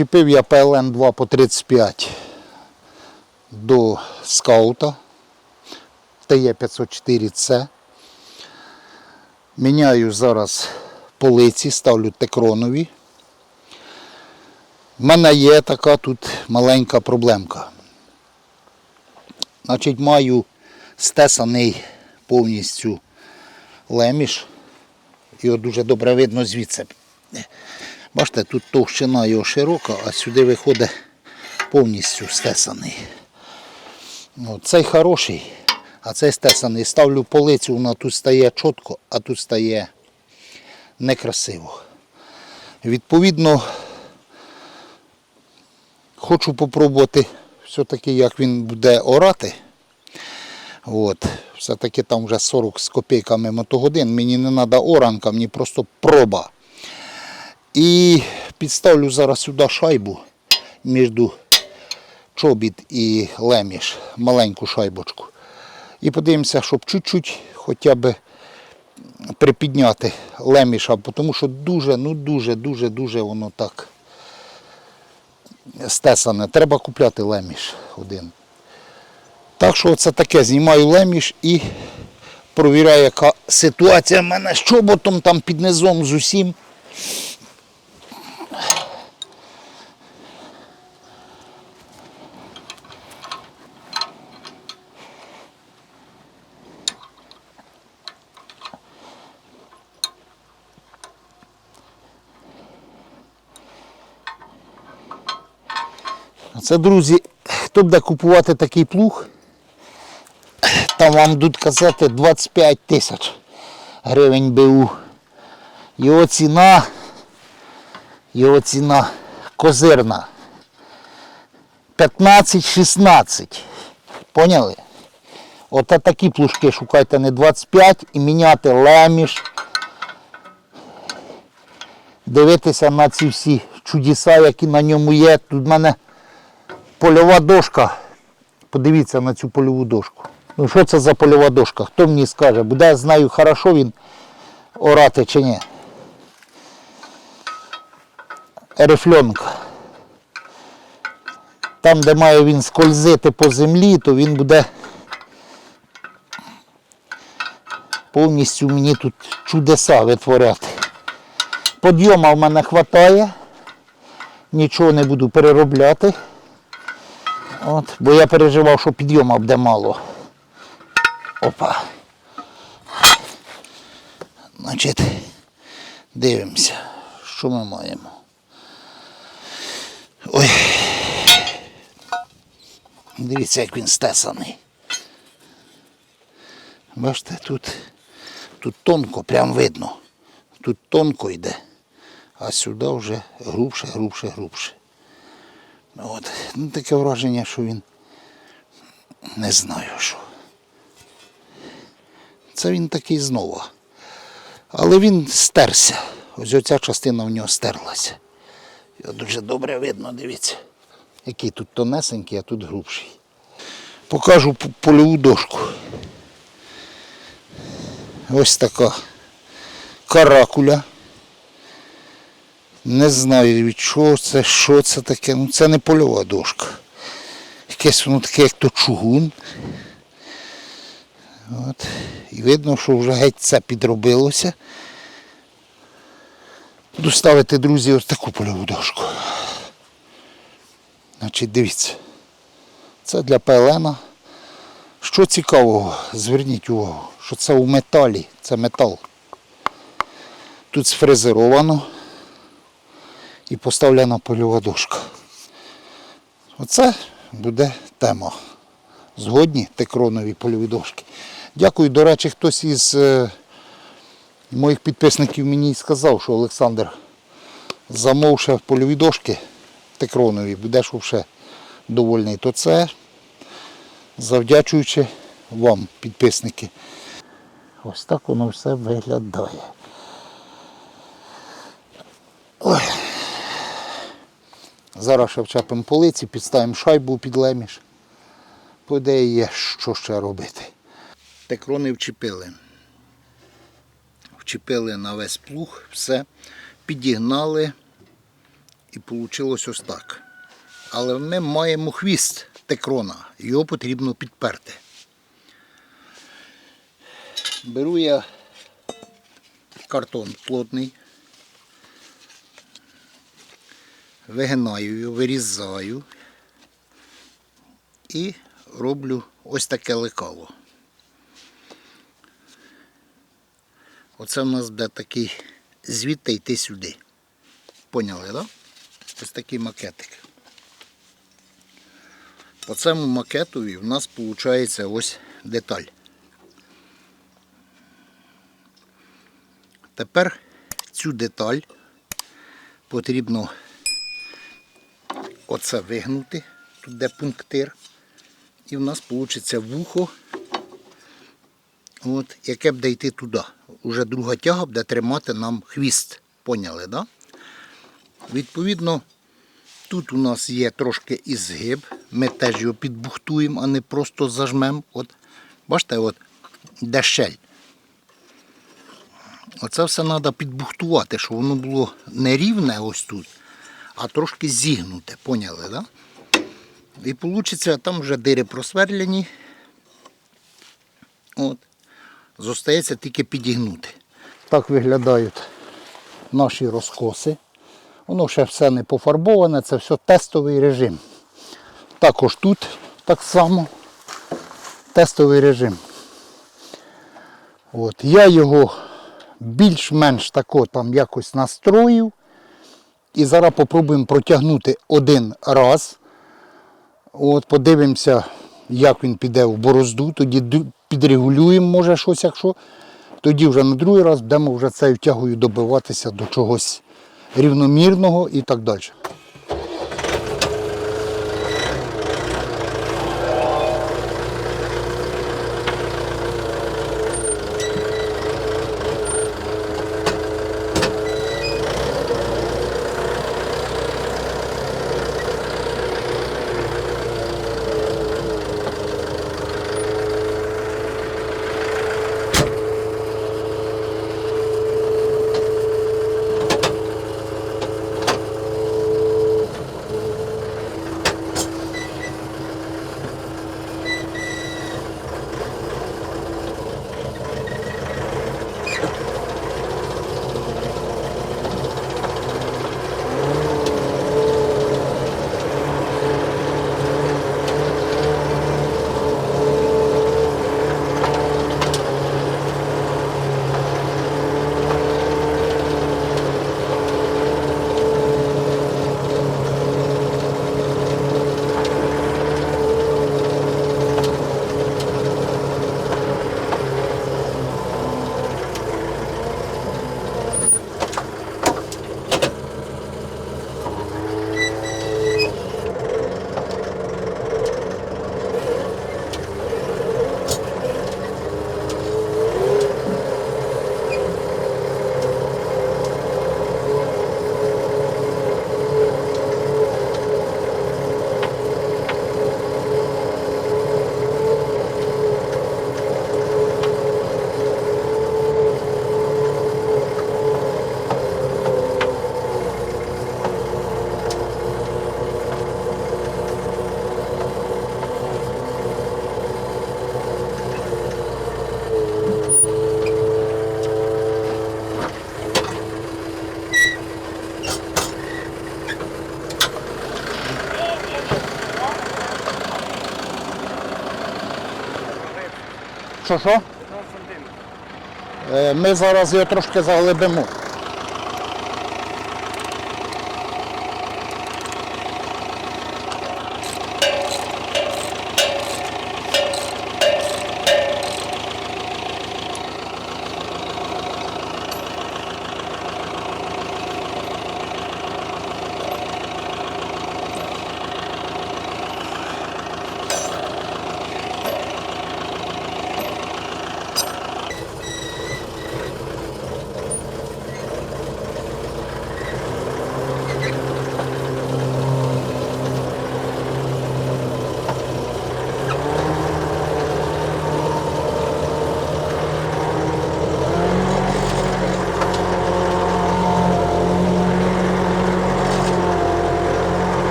Вчепив я ПЛН 2 по 35 до скаута ТЕ504С. Міняю зараз полиці, ставлю текронові. У мене є така тут маленька проблемка. Значить, маю стесаний повністю леміш. Його дуже добре видно звідси. Бачите, тут товщина його широка, а сюди виходить повністю стесаний. Ну, цей хороший, а цей стесаний. Ставлю полицю, вона тут стає чітко, а тут стає некрасиво. Відповідно, хочу попробувати все-таки, як він буде орати. От. Все-таки там вже 40 з копійками мотогодин. Мені не треба оранка, мені просто проба. І підставлю зараз сюди шайбу між чобіт і леміш, маленьку шайбочку. І подивимося, щоб чуть-чуть хоча б припідняти леміша, тому що дуже, ну дуже, дуже, дуже воно так стесане. Треба купляти леміш один. Так що це таке, знімаю леміш і провіряю, яка ситуація в мене з чоботом там під низом з усім. Це, друзі, хто буде купувати такий плуг, там вам будуть казати 25 тисяч гривень БУ. Його ціна, його ціна козирна. 15-16. Поняли? От такі плужки шукайте не 25 і міняти леміш. Дивитися на ці всі чудеса, які на ньому є. Тут в мене польова дошка. Подивіться на цю польову дошку. Ну що це за польова дошка? Хто мені скаже? Буде я знаю, хорошо він орати чи ні. Рифльонка. Там, де має він скользити по землі, то він буде повністю мені тут чудеса витворяти. Подйома в мене вистачає. Нічого не буду переробляти. От, бо я переживав, що підйома буде мало. Опа. Значить, дивимося, що ми маємо. Ой. Дивіться, як він стесаний. Бачите, тут, тут тонко, прям видно. Тут тонко йде, а сюди вже грубше, грубше, грубше. От. Ну, таке враження, що він не знаю що. Це він такий знову. Але він стерся. Ось оця частина в нього стерлася. Його дуже добре видно, дивіться. Який тут тонесенький, а тут грубший. Покажу польову дошку. Ось така каракуля. Не знаю від чого це, що це таке. Ну це не польова дошка. Якесь воно таке, як то чугун. От. І видно, що вже геть це підробилося. Буду ставити, друзі, ось таку польову дошку. Значить, дивіться. Це для ПЛН. Що цікавого, зверніть увагу, що це у металі, це метал. Тут сфрезеровано і поставлена польова дошка. Оце буде тема. Згодні текронові польові дошки. Дякую, до речі, хтось із е, моїх підписників мені сказав, що Олександр замовше польові дошки текронові, будеш вже довольний. То це завдячуючи вам, підписники. Ось так воно все виглядає. Ой. Зараз ще вчепимо полиці, підставимо шайбу під леміш. Ідеї є, що ще робити. Текрони вчепили. Вчепили на весь плуг, все, підігнали І вийшло ось так. Але ми маємо хвіст текрона, його потрібно підперти. Беру я картон плотний, вигинаю його, вирізаю і роблю ось таке лекало. Оце в нас буде такий звідти йти сюди. Поняли, так? Да? Ось такий макетик. По цьому макетові в нас виходить ось деталь. Тепер цю деталь потрібно оце вигнути, тут де пунктир, і в нас вийде вухо, от, яке буде йти туди. Уже друга тяга буде тримати нам хвіст. Поняли. Да? Відповідно, тут у нас є трошки і згиб. Ми теж його підбухтуємо, а не просто зажмемо. От, бачите, от, де щель. Оце все треба підбухтувати, щоб воно було не рівне ось тут, а трошки зігнуте. Поняли? Да? І вийде, там вже дири просверлені. От. Зостається тільки підігнути. Так виглядають наші розкоси. Воно ще все не пофарбоване, це все тестовий режим. Також тут так само тестовий режим. От. Я його більш-менш тако там якось настроїв. І зараз попробуємо протягнути один раз. От, подивимося, як він піде в борозду, тоді підрегулюємо, може щось, якщо. Тоді вже на другий раз будемо вже цією тягою добиватися до чогось рівномірного і так далі. Що що? Е, Ми зараз його трошки заглибимо.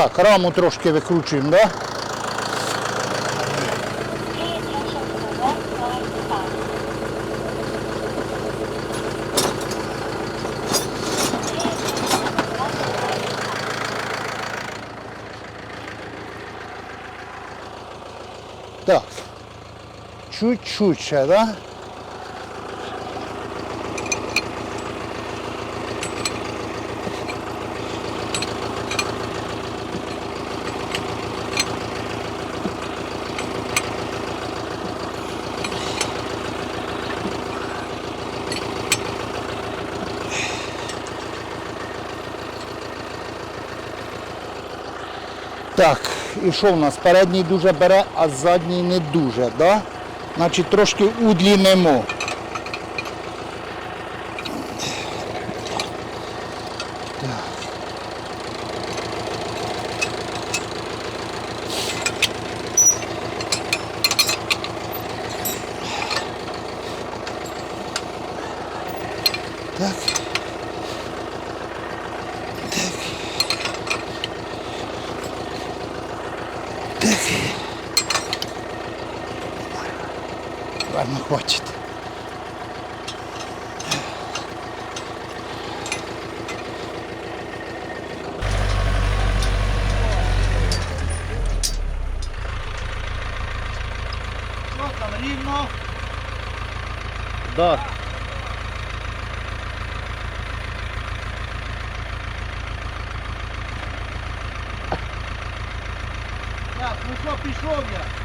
Так, раму трошки викручуємо, да? Так. Чуть-чуть ще, да? Так, і що в нас? Передній дуже бере, а задній не дуже, да? Значить трошки удлінимо. Так. Ладно, хватит. Що там рівно? Да. Так, ну що, пішов я.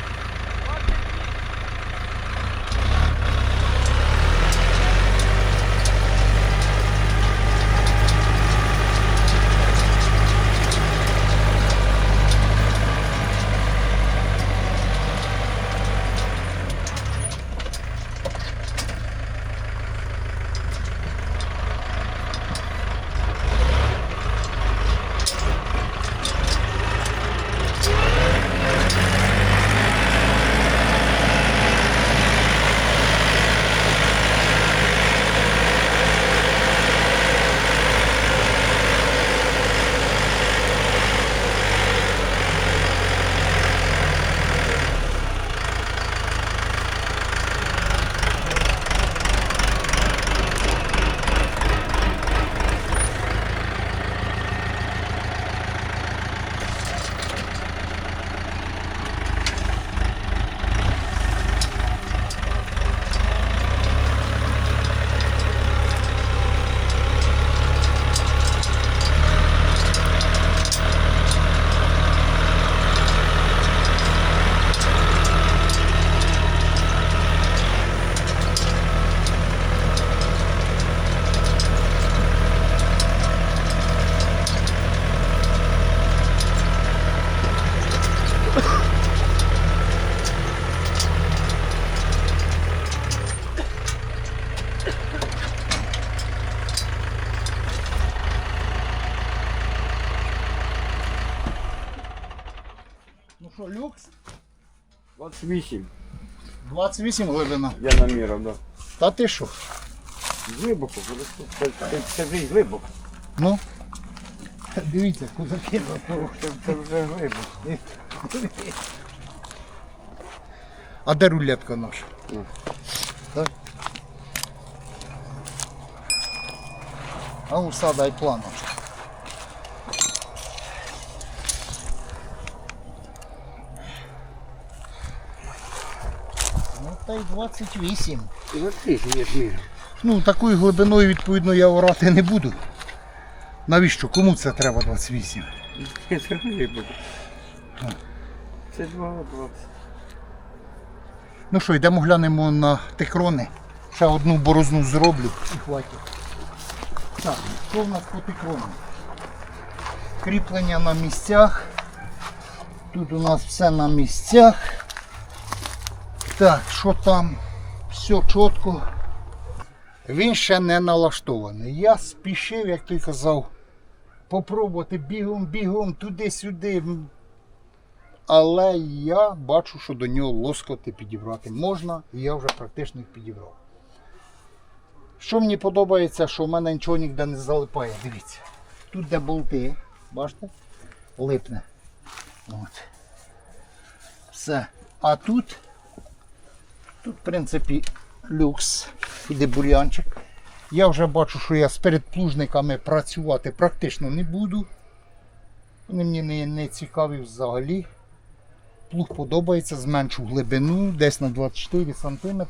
28. 28 глибина. Я наміряв, да. Та ти що? Глибоко, просто. Вже глибоко. Ну. Дивіться, козаки на Це, це вже глибоко. А де рулетка наша? Ну. Так? А садай планом. Ну й 28. І от ти ж не зміряв. Ну, такою глибиною, відповідно, я орати не буду. Навіщо? Кому це треба 28? Це глибоко. Це 2,20. Ну що, йдемо глянемо на тикрони. Ще одну борозну зроблю і хватить. Так, що в нас по тикронам? Кріплення на місцях. Тут у нас все на місцях. Так, що там? Все чітко. Він ще не налаштований. Я спішив, як ти казав, попробувати бігом, бігом, туди-сюди. Але я бачу, що до нього лоскоти підібрати можна, і я вже практично їх підібрав. Що мені подобається, що в мене нічого ніде не залипає. Дивіться. Тут де болти, бачите? липне. От. Все. А тут, тут, в принципі, люкс. Іде бур'янчик. Я вже бачу, що я з передплужниками працювати практично не буду. Вони мені не, не цікаві взагалі. Плуг подобається, зменшу глибину, десь на 24 см.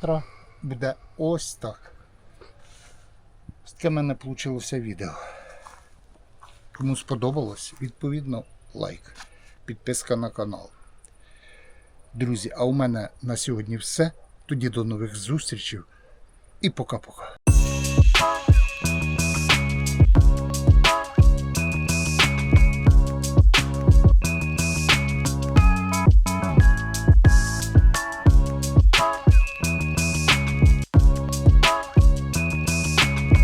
Буде ось так. Ось таке мене вийшло відео. Кому сподобалось, відповідно, лайк, підписка на канал. Друзі, а у мене на сьогодні все. Тоді до нових зустрічей і пока-пока.